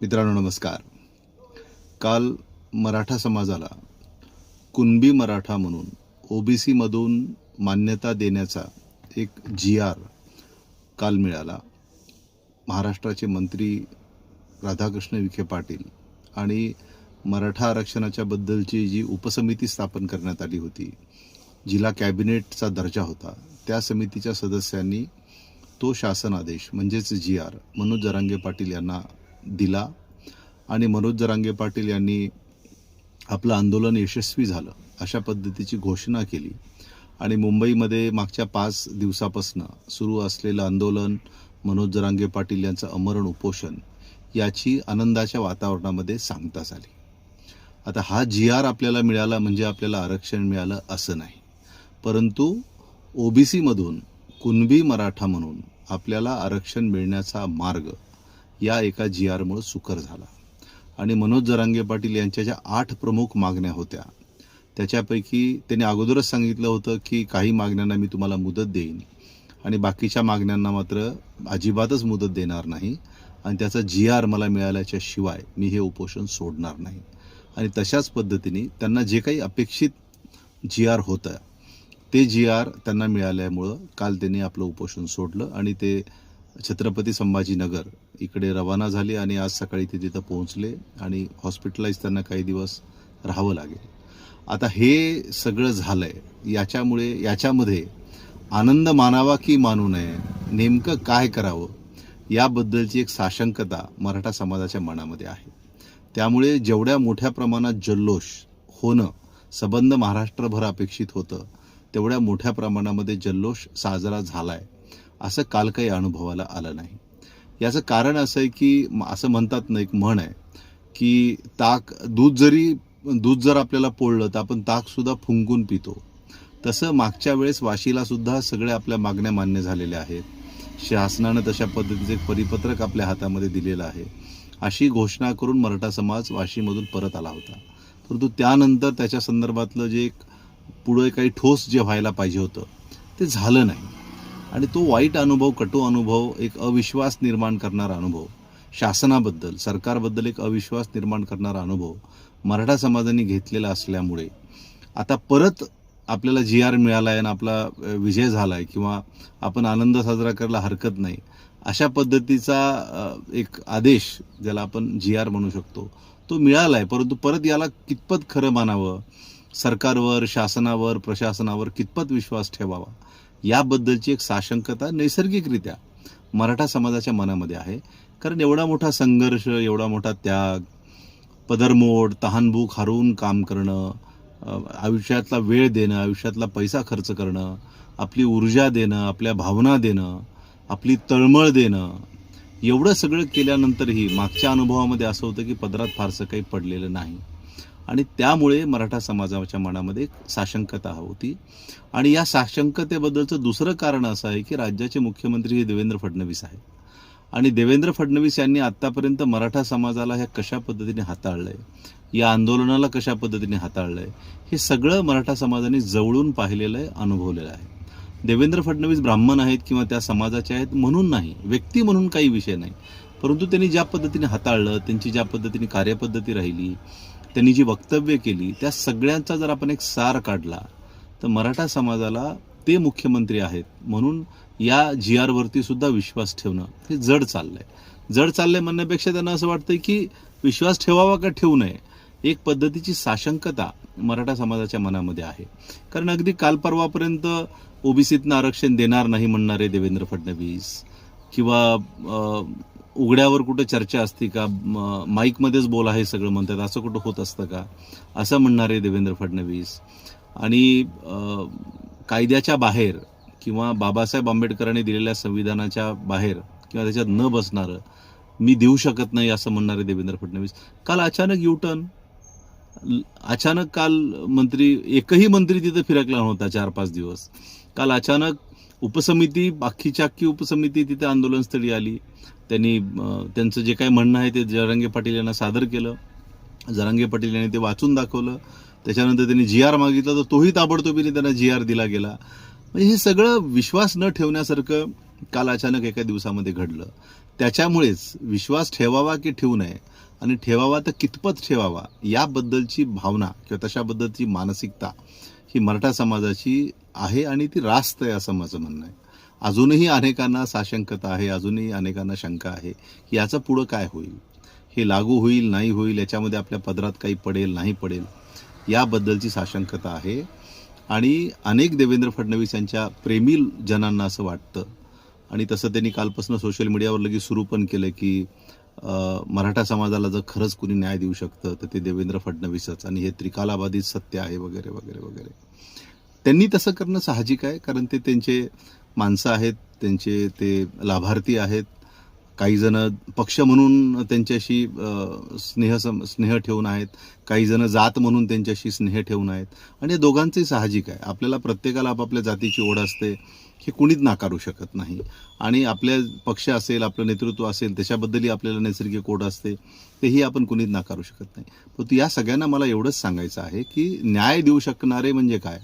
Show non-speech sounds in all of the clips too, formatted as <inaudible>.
मित्रांनो नमस्कार. काल मराठा समाजाला कुणबी मराठा म्हणून ओबीसीमधून मान्यता देण्याचा एक जी आर काल मिळाला. महाराष्ट्राचे मंत्री राधाकृष्ण विखे पाटील आणि मराठा आरक्षणाच्या बद्दलची जी उपसमिती स्थापन करण्यात आली होती जिला कॅबिनेटचा दर्जा होता त्या समितीच्या सदस्यांनी तो शासन आदेश म्हणजेच जी आर मनोज जरांगे पाटील यांना दिला. आणि मनोज जरांगे पाटील यांनी आपलं आंदोलन यशस्वी झालं अशा पद्धतीची घोषणा केली. आणि मुंबईमध्ये मागच्या पाच दिवसापासून सुरू असलेलं आंदोलन मनोज जरांगे पाटील यांचं अमरण उपोषण याची आनंदाच्या वातावरणामध्ये सांगता झाली आता हा जी आर आपल्याला मिळाला म्हणजे आपल्याला आरक्षण मिळालं असं नाही. परंतु ओबीसीमधून कुणबी मराठा म्हणून आपल्याला आरक्षण मिळण्याचा मार्ग या एका जी आरमुळे सुकर झाला. आणि मनोज जरांगे पाटील यांच्या ज्या आठ प्रमुख मागण्या होत्या. त्याच्यापैकी त्यांनी अगोदरच सांगितलं होतं की काही मागण्यांना मी तुम्हाला मुदत देईन. आणि बाकीच्या मागण्यांना मात्र अजिबातच मुदत देणार नाही. आणि त्याचा जी आर मला मिळाल्याच्या शिवाय मी हे उपोषण सोडणार नाही. आणि तशाच पद्धतीने त्यांना जे काही अपेक्षित जी आर होतं ते जी आर त्यांना मिळाल्यामुळं काल त्यांनी आपलं उपोषण सोडलं. आणि ते छत्रपती संभाजीनगर इकडे रवाना झाले आणि आज सकाळी ते तिथं पोहोचले आणि हॉस्पिटलाइज त्यांना काही दिवस राहावं लागेल. आता हे सगळं झालंय याच्यामुळे याच्यामध्ये आनंद मानावा की मानू नये नेमकं काय करावं याबद्दलची एक साशंकता मराठा समाजाच्या मनामध्ये आहे. त्यामुळे जेवढ्या मोठ्या प्रमाणात जल्लोष होणं सबंध महाराष्ट्रभर अपेक्षित होतं तेवढ्या मोठ्या प्रमाणामध्ये जल्लोष साजरा झालाय असं काल काही अनुभवाला आलं नाही. याचं कारण असं आहे की असं म्हणतात ना एक म्हण आहे की ताक दूध जरी दूध जर आपल्याला पोळलं तर आपण ताकसुद्धा फुंकून पितो. तसं मागच्या वेळेस वाशीलासुद्धा सगळ्या आपल्या मागण्या मान्य झालेल्या आहेत. शासनानं तशा पद्धतीचं एक परिपत्रक आपल्या हातामध्ये दिलेलं आहे. अशी घोषणा करून मराठा समाज वाशीमधून परत आला होता. परंतु त्यानंतर त्याच्या संदर्भातलं जे एक पुढे काही ठोस जे व्हायला पाहिजे होतं ते झालं नाही. आणि तो वाईट अनुभव कटू अनुभव एक अविश्वास निर्माण करणारा अनुभव. शासनाबद्दल सरकारबद्दल एक अविश्वास निर्माण करणारा अनुभव मराठा समाजाने घेतलेला असल्यामुळे. आता परत आपल्याला जी आर मिळाला आहे आणि आपला विजय झाला आहे किंवा आपण आनंद साजरा करायला हरकत नाही अशा पद्धतीचा एक आदेश ज्याला आपण जी आर म्हणू शकतो तो मिळाला आहे परंतु परत याला कितपत खरं मानावं? सरकारवर शासनावर प्रशासनावर कितपत विश्वास ठेवावा? याबद्दलची एक साशंकता नैसर्गिकरित्या मराठा समाजाच्या मनामध्ये आहे. कारण एवढा मोठा संघर्ष एवढा मोठा त्याग पदरमोड तहानभूक हरवून काम करणं आयुष्यातला वेळ देणं आयुष्यातला पैसा खर्च करणं आपली ऊर्जा देणं आपल्या भावना देणं आपली तळमळ देणं एवढं सगळं केल्यानंतरही मागच्या अनुभवामध्ये असं होतं की पदरात फारसं काही पडलेलं नाही. आणि त्यामुळे मराठा समाजाच्या मनामध्ये एक साशंकता होती. आणि या साशंकतेबद्दलचं दुसरं कारण असं आहे की राज्याचे मुख्यमंत्री हे देवेंद्र फडणवीस आहेत. आणि देवेंद्र फडणवीस यांनी आतापर्यंत मराठा समाजाला ह्या कशा पद्धतीने हाताळलंय? या आंदोलनाला कशा पद्धतीने हाताळलंय? हे सगळं मराठा समाजाने जवळून पाहिलेलं आहे अनुभवलेलं आहे. देवेंद्र फडणवीस ब्राह्मण आहेत किंवा त्या समाजाचे आहेत म्हणून नाही व्यक्ती म्हणून काही विषय नाही. परंतु त्यांनी ज्या पद्धतीने हाताळलं त्यांची ज्या पद्धतीने कार्यपद्धती राहिली त्यांनी जी वक्तव्य केली त्या सगळ्यांचा जर आपण एक सार काढला तर मराठा समाजाला ते मुख्यमंत्री आहेत म्हणून या जी आरवरती सुद्धा विश्वास ठेवणं हे जड चाललंय. जड चाललंय म्हणण्यापेक्षा त्यांना असं वाटतंय की विश्वास ठेवावा का ठेवू नये एक पद्धतीची साशंकता मराठा समाजाच्या मनामध्ये आहे. कारण अगदी काल परवापर्यंत ओबीसीतनं आरक्षण देणार नाही म्हणणारे देवेंद्र फडणवीस किंवा उघड्यावर कुठं चर्चा असते का? माईकमध्येच बोला हे सगळं म्हणतात. असं कुठं होत असतं का? असं म्हणणारे देवेंद्र फडणवीस. आणि कायद्याच्या बाहेर किंवा बाबासाहेब आंबेडकरांनी दिलेल्या संविधानाच्या बाहेर किंवा त्याच्यात न बसणारं मी देऊ शकत नाही असं म्हणणारे देवेंद्र फडणवीस. काल अचानक युटर्न. अचानक काल मंत्री एकही मंत्री तिथं फिरकला नव्हता चार पाच दिवस. काल अचानक उपसमिती बाकीच्या अख्खी उपसमिती तिथे आंदोलनस्थळी आली. त्यांनी त्यांचं जे काही म्हणणं आहे ते जरांगे पाटील यांना सादर केलं. जरांगे पाटील यांनी ते वाचून दाखवलं. त्याच्यानंतर त्यांनी जी आर मागितलं तर तोही ताबडतोबीने त्यांना जी आर दिला गेला. म्हणजे हे सगळं विश्वास न ठेवण्यासारखं काल अचानक एका दिवसामध्ये घडलं. त्याच्यामुळेच विश्वास ठेवावा की ठेवू नये? आणि ठेवावा तर कितपत ठेवावा? याबद्दलची भावना किंवा तशाबद्दलची मानसिकता ही मराठा समाजाची आहे आणि ती रास्त आहे असं माझं म्हणणं आहे. अजूनही अनेकांना साशंकता आहे अजूनही अनेकांना शंका आहे की याचं पुढं काय होईल? हे लागू होईल नाही होईल याच्यामध्ये आपल्या पदरात काही पडेल नाही पडेल याबद्दलची साशंकता आहे. आणि अनेक देवेंद्र फडणवीस यांच्या प्रेमी जनांना असं वाटतं. आणि तसं त्यांनी कालपासून सोशल मीडियावर लगेच सुरू पण केलं की मराठा समाजाला जर खरंच कुणी न्याय देऊ शकतं तर ते देवेंद्र फडणवीसच. आणि हे त्रिकालाबाधित सत्य आहे वगैरे वगैरे वगैरे. त्यांनी तसं करणं साहजिक आहे कारण ते त्यांचे माणसं आहेत त्यांचे ते लाभार्थी आहेत. काही जण पक्ष म्हणून त्यांच्याशी स्नेह सम- स्नेह ठेवून आहेत. काही जण जात म्हणून त्यांच्याशी स्नेह ठेवून आहेत. आणि हे दोघांचंही साहजिक आहे. आपल्याला प्रत्येकाला आपापल्या जातीची ओढ असते हे कुणीच नाकारू शकत नाही. आणि आपल्या पक्ष असेल आपलं नेतृत्व असेल त्याच्याबद्दलही आपल्याला नैसर्गिक ओढ असते. तेही आपण कुणीच नाकारू शकत नाही. परंतु या सगळ्यांना मला एवढंच सांगायचं आहे की न्याय देऊ शकणारे म्हणजे काय?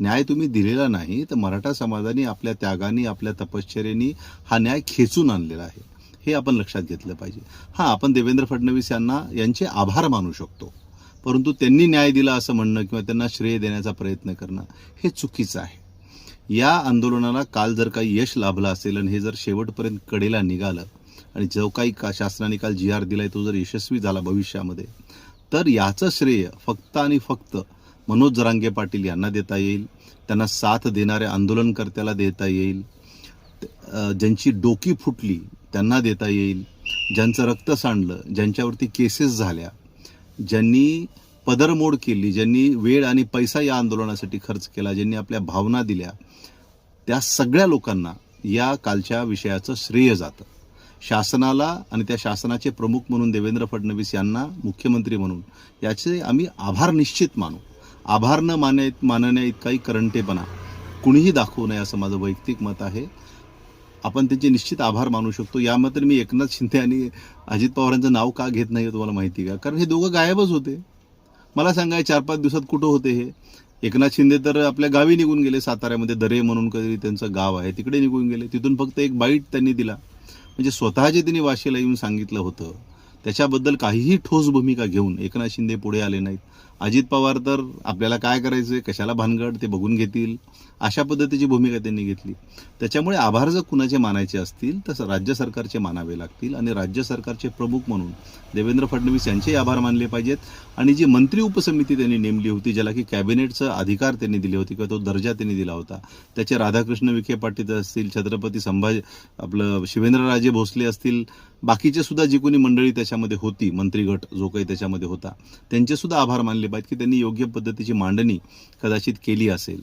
न्याय तुम्ही दिलेला नाही तर मराठा समाजाने आपल्या त्यागाने आपल्या तपश्चर्याने हा न्याय खेचून आणलेला आहे. हे आपण लक्षात घेतलं पाहिजे. हां आपण देवेंद्र फडणवीस यांना यांचे आभार मानू शकतो. परंतु त्यांनी न्याय दिला असं म्हणणं किंवा त्यांना श्रेय देण्याचा प्रयत्न करणं हे चुकीचं आहे. या आंदोलनाला काल जर काही यश लाभलं असेल आणि हे जर शेवटपर्यंत कडेला निघालं आणि जो काही का शासनाने काल जी आर दिलाय तो जर यशस्वी झाला भविष्यामध्ये तर याचं श्रेय फक्त आणि फक्त मनोज जरांगे पाटील यांना देता येईल. त्यांना साथ देणाऱ्या आंदोलनकर्त्याला देता येईल. ज्यांची डोकी फुटली त्यांना देता येईल. ज्यांचं रक्त सांडलं ज्यांच्यावरती केसेस झाल्या ज्यांनी पदरमोड केली ज्यांनी वेळ आणि पैसा या आंदोलनासाठी खर्च केला ज्यांनी आपल्या भावना दिल्या त्या सगळ्या लोकांना या कालच्या विषयाचं श्रेय जातं. शासनाला आणि त्या शासनाचे प्रमुख म्हणून देवेंद्र फडणवीस यांना मुख्यमंत्री म्हणून याचे आम्ही आभार निश्चित मानू. आभार न माने मानण्या इतकाही करंटेपणा. कुणीही दाखवू नये असं माझं वैयक्तिक मत आहे. आपण त्यांचे निश्चित आभार मानू शकतो. यामध्ये मी एकनाथ शिंदे आणि अजित पवारांचं नाव का घेत नाही हे तुम्हाला माहिती का? कारण हे दोघं गायबच होते. मला सांगा चार पाच दिवसात कुठं होते हे? एकनाथ शिंदे तर आपल्या गावी निघून गेले साताऱ्यामध्ये दरे म्हणून कधी त्यांचं गाव आहे. तिकडे निघून गेले. तिथून फक्त एक बाईट त्यांनी दिला. म्हणजे स्वतःचे त्यांनी वाशीला येऊन सांगितलं होतं. त्याच्याबद्दल काहीही ठोस भूमिका घेऊन एकनाथ शिंदे पुढे आले नाहीत. अजित पवार तर आपल्याला काय करायचंय? कशाला भानगड? ते बघून घेतील. अशा पद्धतीची भूमिका त्यांनी घेतली. त्याच्यामुळे आभार जर कुणाचे मानायचे असतील तर राज्य सरकारचे मानावे लागतील आणि राज्य सरकारचे प्रमुख म्हणून देवेंद्र फडणवीस यांचेही आभार मानले पाहिजेत. आणि जी मंत्री उपसमिती त्यांनी नेमली होती ज्याला की कॅबिनेटचा अधिकार त्यांनी दिले होते किंवा तो दर्जा त्यांनी दिला होता त्याचे राधाकृष्ण विखे पाटील असतील छत्रपती संभाजी आपलं शिवेंद्रराजे भोसले असतील बाकीचे सुद्धा जी कोणी मंडळी त्याच्यामध्ये होती मंत्रीगट जो काही त्याच्यामध्ये होता त्यांचे सुद्धा आभार मानले पाहिजेत की त्यांनी योग्य पद्धतीची मांडणी कदाचित केली असेल.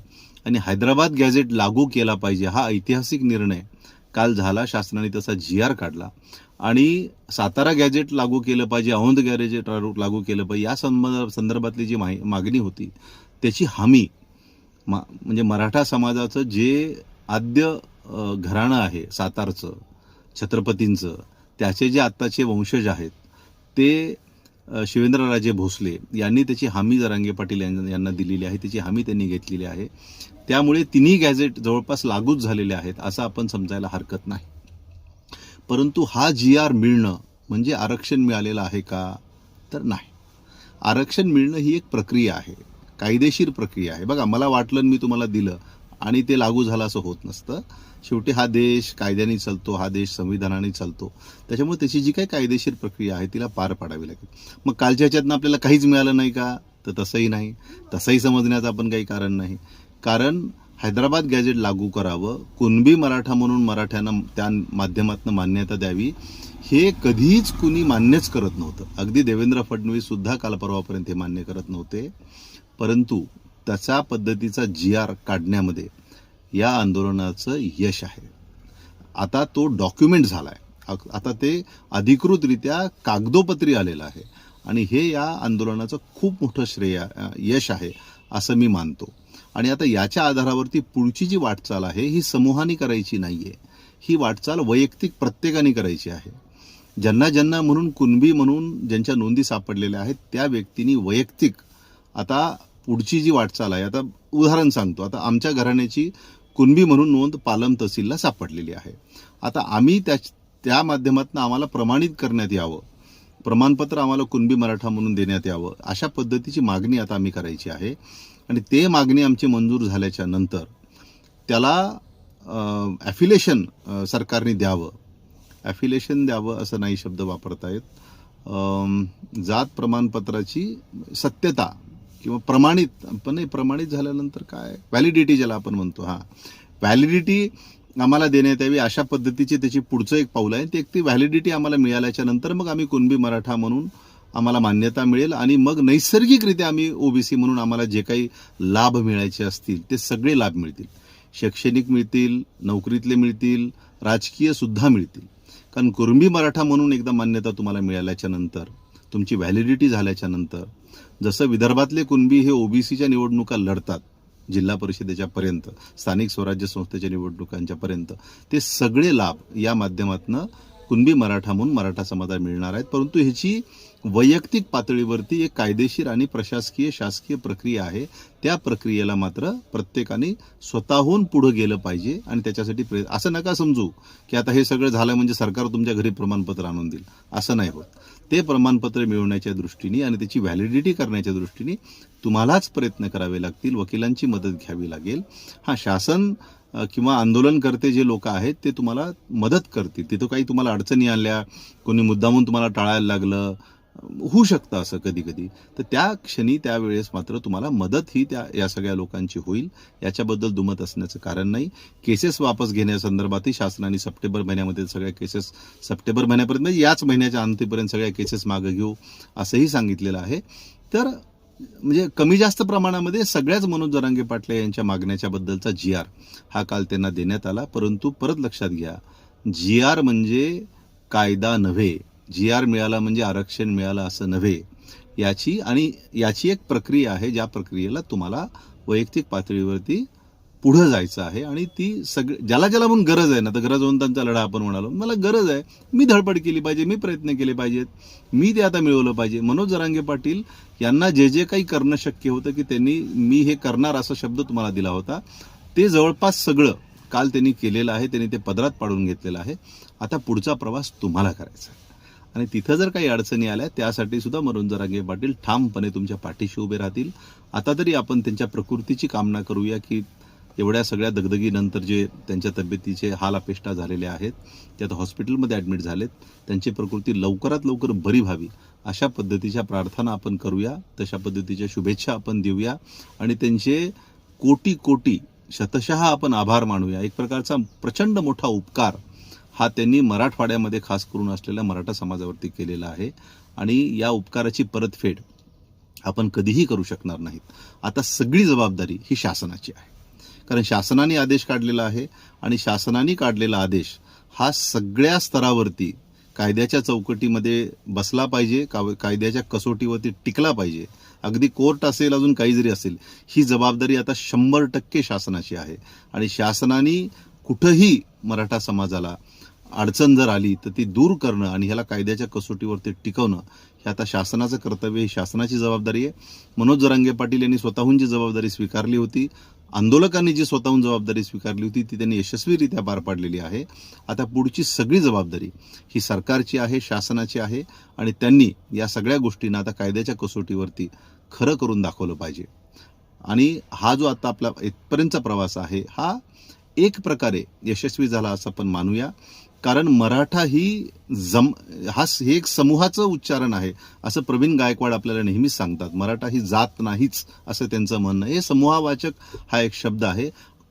आणि हैदराबाद गॅझेट लागू केला पाहिजे हा ऐतिहासिक निर्णय काल झाला. शासनाने तसा जी आर काढला. आणि सातारा गॅझेट लागू केलं पाहिजे औंध गॅरेजेट लागू केलं पाहिजे या संबंध संदर्भातली जी माहि- मागणी होती त्याची हमी मा म्हणजे मराठा समाजाचं जे आद्य घराणं आहे सातारचं छत्रपतींचं त्याचे जे आत्ताचे वंशज आहेत ते शिवेंद्रराजे भोसले यांनी त्याची हमी जरांगे पाटील यांना यांना दिलेली आहे. त्याची हमी त्यांनी घेतलेली आहे. त्यामुळे तिन्ही गॅझेट जवळपास लागूच झालेले आहेत असं आपण समजायला हरकत नाही. परंतु हा जी आर मिळणं म्हणजे आरक्षण मिळालेलं आहे का? तर नाही. आरक्षण मिळणं ही एक प्रक्रिया आहे कायदेशीर प्रक्रिया आहे. बघा मला वाटलं आणि मी तुम्हाला दिलं आणि ते लागू झालं असं होत नसतं. शेवटी हा देश कायद्याने चालतो हा देश संविधानाने चालतो. त्याच्यामुळे त्याची जी काही कायदेशीर प्रक्रिया आहे तिला पार पाडावी लागेल. मग कालच्या ह्याच्यातनं आपल्याला काहीच मिळालं नाही का? तर तसंही नाही. तसंही समजण्याचं आपण काही कारण नाही. कारण हैदराबाद गॅजेट लागू करावं कुणबी मराठा म्हणून मराठ्यांना त्या माध्यमातून मान्यता द्यावी हे कधीच कुणी मान्यच करत नव्हतं. अगदी देवेंद्र फडणवीस सुद्धा काल परवापर्यंत हे मान्य करत नव्हते. परंतु त्याचा पद्धतीचा जी आर काढण्यामध्ये या आंदोलनाचं यश आहे. आता तो डॉक्युमेंट झाला आहे आता ते अधिकृतरित्या कागदोपत्री आलेलं आहे. आणि हे या आंदोलनाचं खूप मोठं श्रेय यश आहे असं मी मानतो. आणि आता याच्या आधारावरती पुढची जी वाटचाल आहे ही समूहाने करायची नाही आहे ही वाटचाल वैयक्तिक प्रत्येकाने करायची आहे. ज्यांना ज्यांना म्हणून कुणबी म्हणून ज्यांच्या नोंदी सापडलेल्या आहेत त्या व्यक्तींनी वैयक्तिक आता पुढची जी वाटचाल आहे आता उदाहरण सांगतो. आता आमच्या घराण्याची कुणबी म्हणून नोंद पालम तहसीलला सापडलेली आहे. आता आम्ही त्या त्या माध्यमातून आम्हाला प्रमाणित करण्यात यावं. प्रमाणपत्र आम्हाला कुणबी मराठा म्हणून देण्यात यावं अशा पद्धतीची मागणी आता आम्ही करायची आहे. आणि ते मागणी आमची मंजूर झाल्याच्यानंतर त्याला ॲफिलेशन सरकारने द्यावं. ॲफिलेशन द्यावं असं नाही शब्द वापरतायत अम, जात प्रमाणपत्राची सत्यता किंवा प्रमाणित पण नाही प्रमाणित झाल्यानंतर काय? व्हॅलिडिटी ज्याला आपण म्हणतो हां. व्हॅलिडिटी आम्हाला देण्यात यावी अशा पद्धतीचे त्याची पुढचं एक पाऊल आहे. ते एक ती व्हॅलिडिटी आम्हाला मिळाल्याच्या नंतर मग आम्ही कुणबी मराठा म्हणून आम्हाला मान्यता मिळेल आणि मग नैसर्गिकरित्या आम्ही ओबीसी म्हणून आम्हाला जे काही लाभ मिळायचे असतील ते सगळे लाभ मिळतील. शैक्षणिक मिळतील नोकरीतले मिळतील राजकीय सुद्धा मिळतील. कारण कुणबी मराठा म्हणून एकदा मान्यता तुम्हाला मिळाल्याच्या नंतर तुमची व्हॅलिडिटी झाल्याच्यानंतर जसं विदर्भातले कुणबी हे ओबीसीच्या निवडणुका लढतात जिल्हा परिषदेच्या पर्यंत स्थानिक स्वराज्य संस्थेच्या निवडणुकांच्या पर्यंत ते सगळे लाभ या माध्यमातनं कुणबी मराठा म्हणून मराठा समाजाला मिळणार आहेत. परंतु ह्याची वैयक्तिक पातळीवरती एक कायदेशीर आणि प्रशासकीय शासकीय प्रक्रिया आहे. त्या प्रक्रियेला मात्र प्रत्येकाने स्वतःहून पुढे गेलं पाहिजे आणि त्याच्यासाठी प्रयत्न असं नका समजू की आता हे सगळं झालं म्हणजे सरकार तुमच्या घरी प्रमाणपत्र आणून देईल. असं नाही होत. ते प्रमाणपत्र मिळवण्याच्या दृष्टीने आणि त्याची व्हॅलिडिटी करण्याच्या दृष्टीने तुम्हालाच प्रयत्न करावे लागतील वकिलांची मदत घ्यावी लागेल. हा शासन किंवा आंदोलनकर्ते जे लोक आहेत ते तुम्हाला मदत करतील. तिथं काही तुम्हाला अडचणी आल्या कोणी मुद्दामून तुम्हाला टाळायला लागलं होऊ शकतं असं कधी कधी तर त्या क्षणी त्यावेळेस मात्र तुम्हाला मदत ही त्या या सगळ्या लोकांची होईल. याच्याबद्दल दुमत असण्याचं कारण नाही. केसेस वापस घेण्यासंदर्भातही शासनाने सप्टेंबर महिन्यामध्ये सगळ्या केसेस सप्टेंबर महिन्यापर्यंत म्हणजे याच महिन्याच्या अंतीपर्यंत सगळ्या केसेस मागं घेऊ असंही सांगितलेलं आहे. तर म्हणजे कमी जास्त प्रमाणामध्ये सगळ्याच मनोज जरांगे पाटले यांच्या मागण्याच्या बद्दलचा जी आर हा काल त्यांना देण्यात आला. परंतु परत लक्षात घ्या जी आर म्हणजे कायदा नव्हे. जी आर मिळाला म्हणजे आरक्षण मिळालं असं नव्हे. याची आणि याची एक प्रक्रिया आहे ज्या प्रक्रियेला तुम्हाला वैयक्तिक पातळीवरती पुढं जायचं आहे आणि ती सगळी ज्याला ज्याला म्हणून गरज आहे ना तर गरज होऊन त्यांचा लढा आपण म्हणालो मला गरज आहे मी धडपड केली पाहिजे मी प्रयत्न केले पाहिजेत मी ते आता मिळवलं पाहिजे. मनोज जरांगे पाटील यांना जे जे काही करणं शक्य होतं की त्यांनी मी हे करणार असा शब्द तुम्हाला दिला होता ते जवळपास सगळं काल त्यांनी केलेलं आहे त्यांनी ते पदरात पाडून घेतलेलं आहे. आता पुढचा प्रवास तुम्हाला करायचा आहे. आणि तिथं जर काही अडचणी आल्या त्यासाठी सुद्धा मनोज पाटील ठामपणे तुमच्या पाठीशी उभे राहतील. आता तरी आपण त्यांच्या प्रकृतीची कामना करूया की एवढ्या सगळ्या दगदगीनंतर जे त्यांच्या तब्येतीचे हाल अपेष्टा झालेले आहेत ते आता हॉस्पिटलमध्ये ॲडमिट झालेत त्यांची प्रकृती लवकरात लवकर बरी व्हावी. अशा पद्धतीच्या प्रार्थना आपण करूया तशा पद्धतीच्या शुभेच्छा आपण देऊया आणि त्यांचे कोटी कोटी शतशः आपण आभार मानूया. एक प्रकारचा प्रचंड मोठा उपकार हा त्यांनी मराठवाड्यामध्ये खास करून असलेल्या मराठा समाजावरती केलेला आहे. आणि या उपकाराची परतफेड आपण कधीही करू शकणार नाहीत. आता सगळी जबाबदारी ही शासनाची आहे. कारण शासनाने आदेश काढलेला आहे आणि शासनाने काढलेला आदेश हा सगळ्या स्तरावरती कायद्याच्या चौकटीमध्ये बसला पाहिजे का- कायद्याच्या कसोटीवरती टिकला पाहिजे. अगदी कोर्ट असेल अजून काही जरी असेल ही जबाबदारी आता शंभर टक्के शासनाची आहे. आणि शासनाने कुठंही मराठा समाजाला अडचण जर आली तर ती दूर करणं आणि ह्याला कायद्याच्या कसोटीवरती टिकवणं हे आता शासनाचं कर्तव्य ही शासनाची जबाबदारी आहे. मनोज जरांगे पाटील यांनी स्वतःहून जी जबाबदारी स्वीकारली होती आंदोलकांनी जी स्वतःहून जबाबदारी स्वीकारली होती ती त्यांनी यशस्वीरित्या पार पाडलेली आहे. आता पुढची सगळी जबाबदारी ही सरकारची आहे शासनाची आहे आणि त्यांनी या सगळ्या गोष्टींना आता कायद्याच्या कसोटीवरती खरं करून दाखवलं पाहिजे. आणि हा जो आता आपला इथपर्यंतचा प्रवास आहे हा एक प्रकारे यशस्वी झाला असं आपण मानूया. कारण मराठा ही जम हा हे एक समूहाचं उच्चारण आहे असं प्रवीण गायकवाड आपल्याला नेहमीच सांगतात. मराठा ही जात नाहीच असं त्यांचं म्हणणं हे समूहावाचक हा एक शब्द आहे.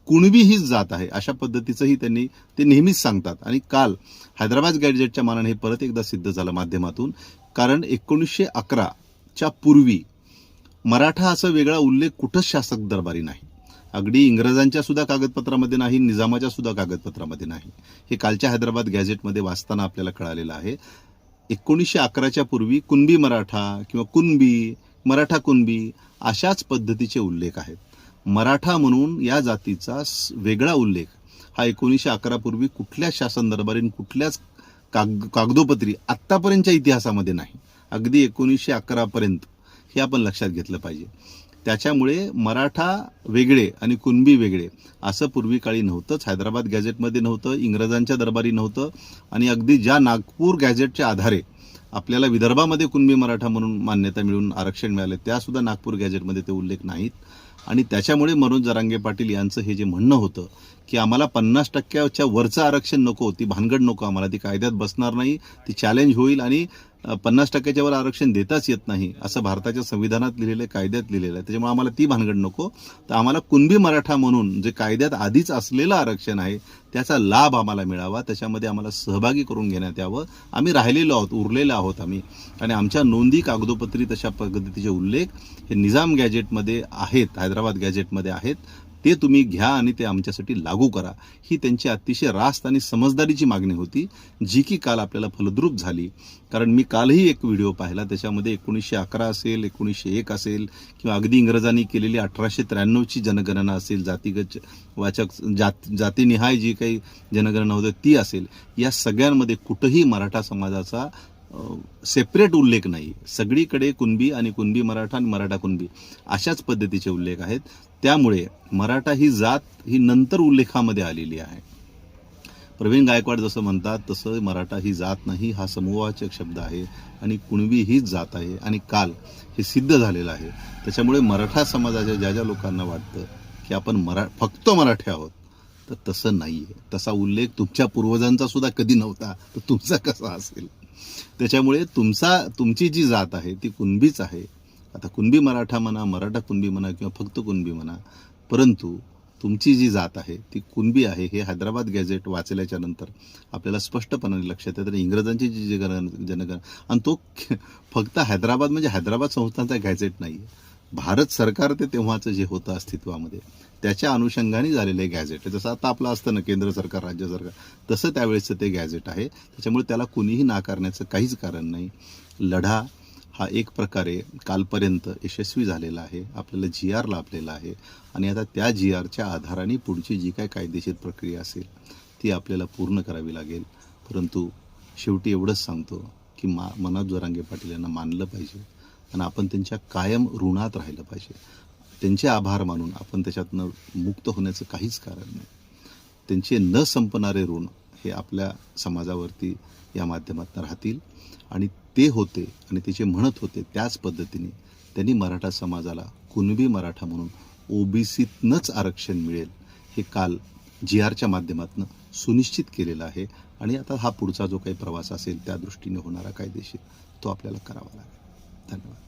कुणबी हीच जात आहे अशा पद्धतीचंही त्यांनी ते नेहमीच सांगतात. आणि काल हैदराबाद गॅडजेटच्या मानाने हे परत एकदा सिद्ध झालं माध्यमातून. कारण एकोणीसशे अकराच्या पूर्वी मराठा असा वेगळा उल्लेख कुठंच शासक दरबारी नाही. अगदी इंग्रजांच्या सुद्धा कागदपत्रामध्ये नाही निजामाच्या सुद्धा कागदपत्रामध्ये नाही. हे कालच्या हैदराबाद गॅझेटमध्ये वाचताना आपल्याला कळालेलं आहे. एकोणीसशे अकराच्या पूर्वी कुणबी मराठा किंवा कुणबी मराठा कुणबी अशाच पद्धतीचे उल्लेख आहेत. मराठा म्हणून या जातीचा वेगळा उल्लेख. हा एकोणीसशे अकरापूर्वी कुठल्याच शासन दरबारीन कुठल्याच काग कागदोपत्री आत्तापर्यंतच्या इतिहासामध्ये नाही. अगदी एकोणीसशे अकरापर्यंत हे आपण लक्षात घेतलं पाहिजे. त्याच्यामुळे मराठा वेगळे आणि कुणबी वेगळे असं पूर्वी काळी नव्हतंच. हैदराबाद गॅझेटमध्ये नव्हतं इंग्रजांच्या दरबारी नव्हतं. आणि अगदी ज्या नागपूर गॅझेटच्या आधारे आपल्याला विदर्भामध्ये कुणबी मराठा म्हणून मान्यता मिळून आरक्षण मिळाले त्यासुद्धा नागपूर गॅझेटमध्ये ते उल्लेख नाहीत. आणि त्याच्यामुळे मनोज जरांगे पाटील यांचं हे जे म्हणणं होतं की आम्हाला पन्नास टक्क्याच्या वरचं आरक्षण नको ती भानगड नको आम्हाला ती कायद्यात बसणार नाही ती चॅलेंज होईल आणि पन्नास टक्क्याच्या वर आरक्षण देताच येत नाही असं भारताच्या संविधानात लिहिलेलं आहे कायद्यात लिहिलेलं आहे. त्याच्यामुळे आम्हाला ती भानगड नको. तर आम्हाला कुणबी मराठा म्हणून जे कायद्यात आधीच असलेलं आरक्षण आहे त्याचा लाभ आम्हाला मिळावा त्याच्यामध्ये आम्हाला सहभागी करून घेण्यात यावं. आम्ही राहिलेलो आहोत उरलेलो आहोत आम्ही. आणि आमच्या नोंदी कागदोपत्री तशा पद्धतीचे उल्लेख हे निजाम गॅजेटमध्ये आहेत हैदराबाद गॅजेटमध्ये आहेत. ते तुम्ही घ्या आणि ते आमच्यासाठी लागू करा. ही त्यांची अतिशय रास्त आणि समजदारीची मागणी होती जी की काल आपल्याला फलद्रूप झाली. कारण मी कालही एक व्हिडिओ पाहिला त्याच्यामध्ये एकोणीसशे अकरा असेल एकोणीसशे एक असेल किंवा अगदी इंग्रजांनी केलेली अठराशे त्र्याण्णवची जनगणना असेल जातीगत वाचक जात जातीनिहाय जी काही जनगणना होती ती असेल. या सगळ्यांमध्ये कुठंही मराठा समाजाचा सेपरेट उल्लेख नाही. सगळीकडे कुणबी आणि कुणबी मराठा आणि मराठा कुणबी. अशाच पद्धतीचे उल्लेख आहेत. त्यामुळे मराठा ही जात ही नंतर उल्लेखामध्ये आलेली आहे. प्रवीण गायकवाड जसं म्हणतात तसं मराठा ही जात नाही हा समूहवाचक शब्द आहे आणि कुणबी हीच जात आहे आणि काल हे सिद्ध झालेलं आहे. त्याच्यामुळे मराठा समाजाच्या ज्या ज्या लोकांना वाटतं की आपण मरा फक्त मराठी आहोत तर तसं नाही आहे तसा उल्लेख तुमच्या पूर्वजांचा सुद्धा कधी नव्हता तर तुमचा कसा असेल? त्याच्यामुळे तुमचा तुमची जी जात आहे ती कुणबीच आहे आता कुणबी मराठा म्हणा मराठा कुणबी म्हणा किंवा फक्त कुणबी म्हणा परंतु तुमची जी जात आहे ती कुणबी आहे हे हैदराबाद गॅझेट वाचल्याच्या नंतर आपल्याला स्पष्टपणाने लक्षात येतं. तर इंग्रजांची जी जनगण जनगण आणि तो <laughs> फक्त हैदराबाद म्हणजे हैदराबाद संस्थांचा गॅझेट नाही आहे भारत सरकार ते तेव्हाचं जे होतं अस्तित्वामध्ये त्याच्या अनुषंगाने झालेलं आहे गॅझेट जसं आता आपलं असतं ना केंद्र सरकार राज्य सरकार तसं त्यावेळेचं ते गॅझेट आहे. त्याच्यामुळे त्याला कुणीही नाकारण्याचं काहीच कारण नाही. लढा हा एक प्रकारे कालपर्यंत यशस्वी झालेला आहे आपल्याला जी आर लाभलेला आहे आणि आता त्या जी आरच्या आधाराने पुढची जी काय कायदेशीर प्रक्रिया असेल ती आपल्याला पूर्ण करावी लागेल. परंतु शेवटी एवढंच सांगतो की मा मनोज जोरांगे पाटील यांना मानलं पाहिजे आणि आपण त्यांच्या कायम ऋणात राहिलं पाहिजे. त्यांचे आभार मानून आपण त्याच्यातनं मुक्त होण्याचं काहीच कारण नाही. त्यांचे न संपणारे ऋण हे आपल्या समाजावरती या माध्यमातून राहतील आणि ते होते आणि ते जे म्हणत होते त्याच पद्धतीने त्यांनी मराठा समाजाला कुणबी मराठा म्हणून ओबीसीतनंच आरक्षण मिळेल हे काल जी आरच्या माध्यमातून सुनिश्चित केलेलं आहे. आणि आता हा पुढचा जो काही प्रवास असेल त्या दृष्टीने होणारा कायदेशीर तो आपल्याला करावा लागेल. धन्यवाद.